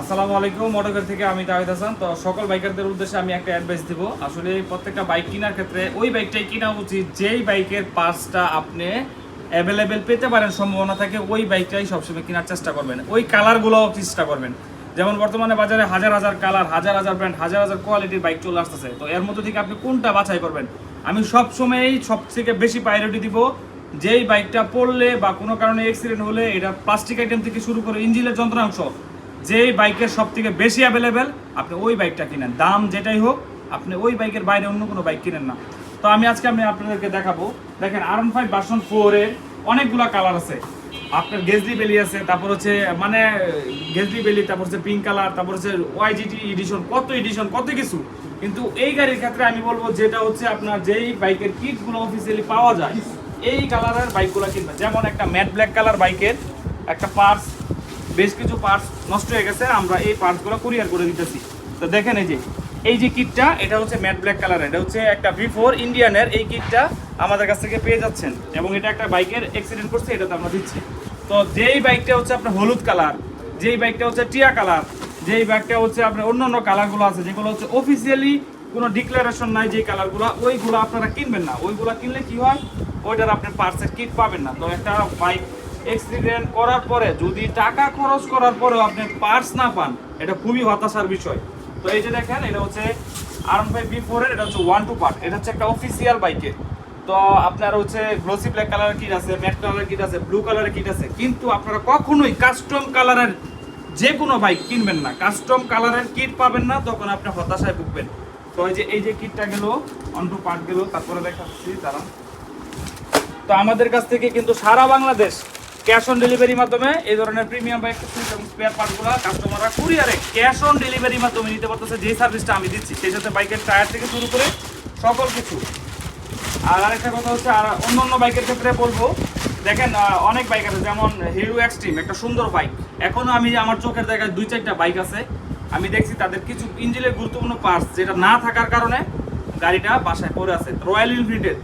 আসসালামু আলাইকুম মোটরগার থেকে আমি তাহিদ হাসান। তো সকল বাইকারদের উদ্দেশ্যে আমি একটা অ্যাডভাইস দিব। আসলে প্রত্যেকটা বাইক কেনার ক্ষেত্রে ওই বাইকটাই কেনা উচিত, যেই বাইকের পার্টসটা আপনি অ্যাভেলেবেল পেতে পারেন, সম্ভাবনা থাকে, ওই বাইকটাই সবসময় কেনার চেষ্টা করবেন। ওই কালারগুলোও চেষ্টা করবেন। যেমন বর্তমানে বাজারে হাজার হাজার কালার হাজার হাজার ব্র্যান্ড হাজার হাজার কোয়ালিটির বাইক চলে আসতেছে। তো এর মধ্যে থেকে আপনি কোনটা বাছাই করবেন? আমি সব সময়ই সব থেকে বেশি প্রায়োরিটি দিব যেই বাইকটা পড়লে বা কোনো কারণে অ্যাক্সিডেন্ট হলে, এটা প্লাস্টিক আইটেম থেকে শুরু করে ইঞ্জিনের যন্ত্রাংশ যেই বাইকের সব থেকে বেশি অ্যাভেলেবেল আপনি ওই বাইকটা কিনেন। দাম যেটাই হোক, আপনি ওই বাইকের বাইরে অন্য কোনো বাইক কিনেন না। তো আমি আজকে আমি আপনাদেরকে দেখাবো। দেখেন আর ওয়ান ফাইভ ভার্সন ফোরের অনেকগুলো কালার আছে। আপনার গেজলি বেলি আছে, তারপর হচ্ছে মানে গেজলি বেলি তারপর হচ্ছে পিঙ্ক কালার তারপর হচ্ছে ওয়াইজিটি এডিশন কত এডিশন কত কিছু। কিন্তু এই গাড়ির ক্ষেত্রে আমি বলব, যেটা হচ্ছে আপনার যেই বাইকের কিটগুলো অফিসিয়ালি পাওয়া যায়, এই কালারের বাইকগুলো কিনবেন। যেমন একটা ম্যাট ব্ল্যাক কালার বাইকের, একটা পার্স বেশ কিছু পার্টস নষ্ট হয়ে গেছে, আমরা এই পার্টসগুলো কুরিয়ার করে দিতেছি। তো দেখেন এই যে এই যে কিটটা এটা হচ্ছে ম্যাট ব্ল্যাক কালার এটা হচ্ছে একটা ভি ফোর ইন্ডিয়ানের এই কিটটা আমাদের কাছ থেকে পেয়ে যাচ্ছেন। এবং এটা একটা বাইকের অ্যাক্সিডেন্ট করছে এটা তো আমরা দিচ্ছি। তো যেই বাইকটা হচ্ছে আপনার হলুদ কালার যেই বাইকটা হচ্ছে টিয়া কালার যেই বাইকটা হচ্ছে আপনার অন্য অন্য কালারগুলো আছে, যেগুলো হচ্ছে অফিসিয়ালি কোনো ডিক্লারেশন নাই যে কালারগুলো ওইগুলো আপনারা কিনবেন না। ওইগুলো কিনলে কি হয়? ওইটার আপনি পার্সের কিট পাবেন না। তো একটা বাইক অ্যাক্সিডেন্ট করার পরে, যদি টাকা খরচ করার পরেও আপনি পার্টস না পান, এটা খুবই হতাশার বিষয়। তো এই যে দেখেন, এটা হচ্ছে আর ফাইভ বি ফোরের এটা হচ্ছে ওয়ান টু পার্ট এটা হচ্ছে একটা অফিসিয়াল বাইকের তো আপনার হচ্ছে গ্লোসি ব্ল্যাক কালারের কিট আছে ম্যাট কালারের কিট আছে ব্লু কালারের কিট আছে। কিন্তু আপনারা কখনোই কাস্টম কালারের যে কোনো বাইক কিনবেন না। কাস্টম কালারের কিট পাবেন না, তখন আপনি হতাশায় ভুগবেন। তো এই যে এই যে কিটটা গেল টু পার্ট গেল, তারপরে দেখাচ্ছি তারা তো আমাদের কাছ থেকে কিন্তু সারা বাংলাদেশ ক্যাশ অন ডেলিভারির মাধ্যমে এই ধরনের প্রিমিয়াম বাইক এবং স্পেয়ার পার্টগুলো কাস্টমাররা কুরিয়ারে ক্যাশ অন ডেলিভারির মাধ্যমে নিতে পারতেছে যে সার্ভিসটা আমি দিচ্ছি, সেই সাথে বাইকের টায়ার থেকে শুরু করে সকল কিছু। আর আরেকটা কথা হচ্ছে, আর অন্য অন্য বাইকের ক্ষেত্রে বলব, দেখেন অনেক বাইক আছে, যেমন হিরো এক্সট্রিম একটা সুন্দর বাইক এখনও আমি আমার চোখের জায়গায় দুই চারটা বাইক আছে, আমি দেখছি তাদের কিছু ইঞ্জিনের গুরুত্বপূর্ণ পার্টস যেটা না থাকার কারণে গাড়িটা বাসায় পড়ে আছে। রয়্যাল এনফিল্ডের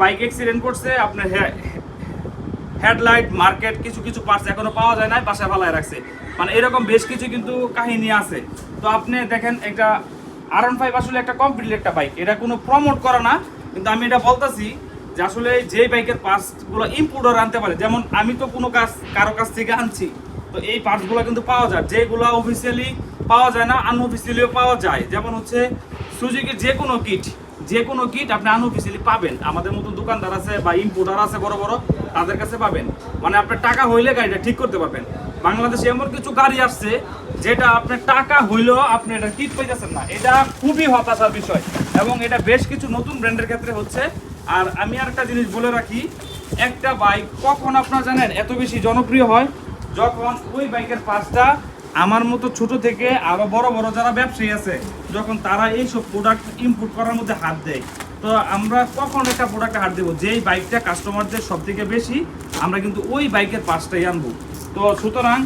বাইক অ্যাক্সিডেন্ট করছে, আপনার হেডলাইট, মার্কেট, কিছু কিছু পার্টস এখনও পাওয়া যায় না বাসায় ফালায় রাখছে। মানে এরকম বেশ কিছু কিন্তু কাহিনী আছে। তো আপনি দেখেন একটা আর ওয়ান ফাইভ আসলে একটা কমপ্লিট একটা বাইক এটা কোনো প্রমোট করা না, কিন্তু আমি এটা বলতেছি যে আসলে যে বাইকের পার্টসগুলো ইম্পোর্টার আনতে পারে, যেমন আমি তো কোনো কাজ কারও কাছ থেকে আনছি, তো এই পার্টসগুলো কিন্তু পাওয়া যায়। যেগুলো অফিসিয়ালি পাওয়া যায় না আনঅফিসিয়ালিও পাওয়া যায়। যেমন হচ্ছে সুজুকির যে কোনো কিট যে কোনো কিট আপনি আনঅফিসিয়ালি পাবেন। আমাদের মতো দোকানদার আছে বা ইম্পোর্টার আছে বড় বড় তাদের কাছে পাবেন। মানে আপনার টাকা হইলে গাড়িটা ঠিক করতে পারবেন। বাংলাদেশে এমন কিছু গাড়ি আসছে, যেটা আপনার টাকা হইলেও আপনি এটা কিট পাইতেছেন না। এটা খুবই হতাশার বিষয় এবং এটা বেশ কিছু নতুন ব্র্যান্ডের ক্ষেত্রে হচ্ছে। আর আমি আর একটা জিনিস বলে রাখি, একটা বাইক কখন আপনার জানেন, এত বেশি জনপ্রিয় হয় যখন ওই বাইকের পাশটা আমার মতো ছোট থেকে আরও বড় বড় যারা ব্যবসায়ী আছে, যখন তারা এইসব প্রোডাক্ট ইম্পোর্ট করার মধ্যে হাত দেয়। তো আমরা কখন একটা প্রোডাক্টে হাত দেবো? যেই বাইকটা কাস্টমারদের সব থেকে বেশি, আমরা কিন্তু ওই বাইকের পাঁচটাই আনব। তো সুতরাং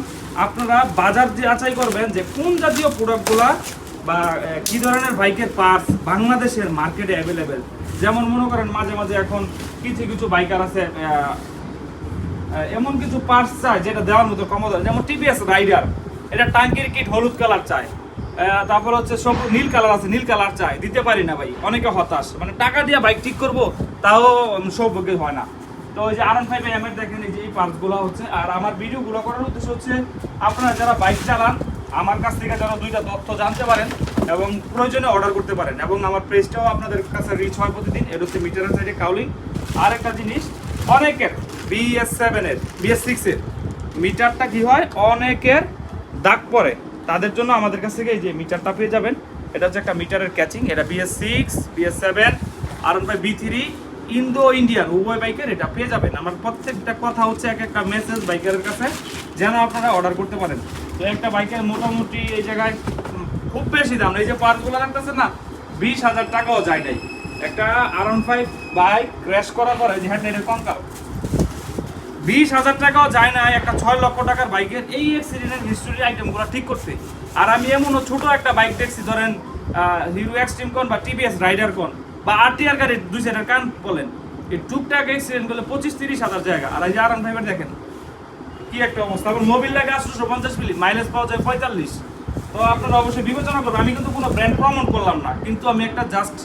আপনারা বাজার যাচাই করবেন যে কোন জাতীয় প্রোডাক্টগুলা বা কি ধরনের বাইকের পার্টস বাংলাদেশের মার্কেটে অ্যাভেলেবেল যেমন মনে করেন মাঝে মাঝে এখন কিছু কিছু বাইকার আছে এমন কিছু পার্টস চায় যেটা দেওয়ার মতো ক্ষমতা। যেমন টিভিএস রাইডার এটা টাঙ্কির কিট হলুদ কালার চায়। তারপর হচ্ছে সব নীল কালার আছে, নীল কালার চাই। দিতে পারি না ভাই, অনেকে হতাশ। মানে টাকা দিয়ে বাইক ঠিক করব, তাও সৌভাগ্য হয় না। তো ওই যে আর এন ফাইভ এম এর দেখেন, এই যে এই পার্টসগুলো হচ্ছে। আর আমার ভিডিওগুলো করার উদ্দেশ্য হচ্ছে, আপনারা যারা বাইক চালান, আমার কাছ থেকে যেন দুইটা তথ্য জানতে পারেন এবং প্রয়োজনে অর্ডার করতে পারেন। এবং আমার প্রেসটাও আপনাদের কাছে রিচ হয় প্রতিদিন। এটা হচ্ছে মিটারের সাইডে কাউলিং আর একটা জিনিস, অনেকের বিএস সেভেনের বিএস সিক্সের মিটারটা কি হয়? অনেকের দাগ পড়ে। তাদের জন্য আমাদের কাছ থেকে এই যে মিটারটা পেয়ে যাবেন। এটা হচ্ছে একটা মিটারের ক্যাচিং এটা বিএস সিক্স বিএস সেভেন আর one B three Indo Indian উভয় বাইকের এটা পেয়ে যাবেন। আমার প্রত্যেকটা কথা হচ্ছে এক একটা মেসেজ বাইকারের কাছে, যেন আপনারা অর্ডার করতে পারেন। তো একটা বাইকের মোটামুটি এই জায়গায় খুব বেশি দাম। এই যে পার্টসগুলো রাখতেছে না, বিশ হাজার টাকাও যায় নাই। একটা আর ফাইভ বাইক ক্র্যাশ করার পরে যে হ্যান্ড কঙ্কাল বিশ হাজার টাকাও যায় না, একটা ছয় লক্ষ টাকার বাইকের এই অ্যাক্সিডেন্টের হিস্টোরি আইটেমগুলো ঠিক করতে। আর আমি এমনও ছোট একটা বাইক দেখছি, ধরেন হিরো এক্সট্রিম কোন বা টিভিএস রাইডার কোন বা আরটিআর গাড়ির দুই সাইডের কান বলেন। এই টুকটাক অ্যাক্সিডেন্ট করলে পঁচিশ তিরিশ হাজার জায়গা। আর এই যে আর ফাইভের দেখেন, কি একটা অবস্থা। এখন মোবিল লাগে আটশোশো পঞ্চাশ মিলি মাইলেজ পাওয়া যায় পঁয়তাল্লিশ। তো আপনারা অবশ্যই বিবেচনা করবেন। আমি কিন্তু কোনো ব্র্যান্ড প্রমোট করলাম না, কিন্তু আমি একটা জাস্ট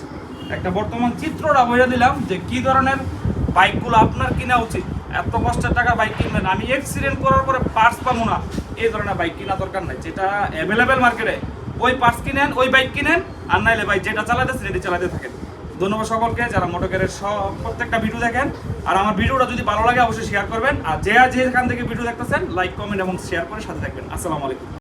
একটা বর্তমান চিত্রটা বোঝা দিলাম যে কি ধরনের বাইকগুলো আপনার কিনা উচিত। এত কষ্টের টাকা বাইক কিনবেন? আমি অ্যাক্সিডেন্ট করার পরে পার্স পাবো না। এই ধরনের বাইক কেনা দরকার নাই। যেটা অ্যাভেলেবেল মার্কেটে ওই পার্স কিনেন, ওই বাইক কিনেন, আর নাইলে বাইক যেটা চালাতে এটি চালাতে থাকেন। ধন্যবাদ সকলকে, যারা মোটকের সব প্রত্যেকটা ভিডিও দেখেন। আর আমার ভিডিওটা যদি ভালো লাগে, অবশ্যই শেয়ার করবেন। আর যে যেখান থেকে ভিডিও দেখতেছেন লাইক কমেন্ট এবং শেয়ার করে সাথে থাকবেন। আসসালামু আলাইকুম।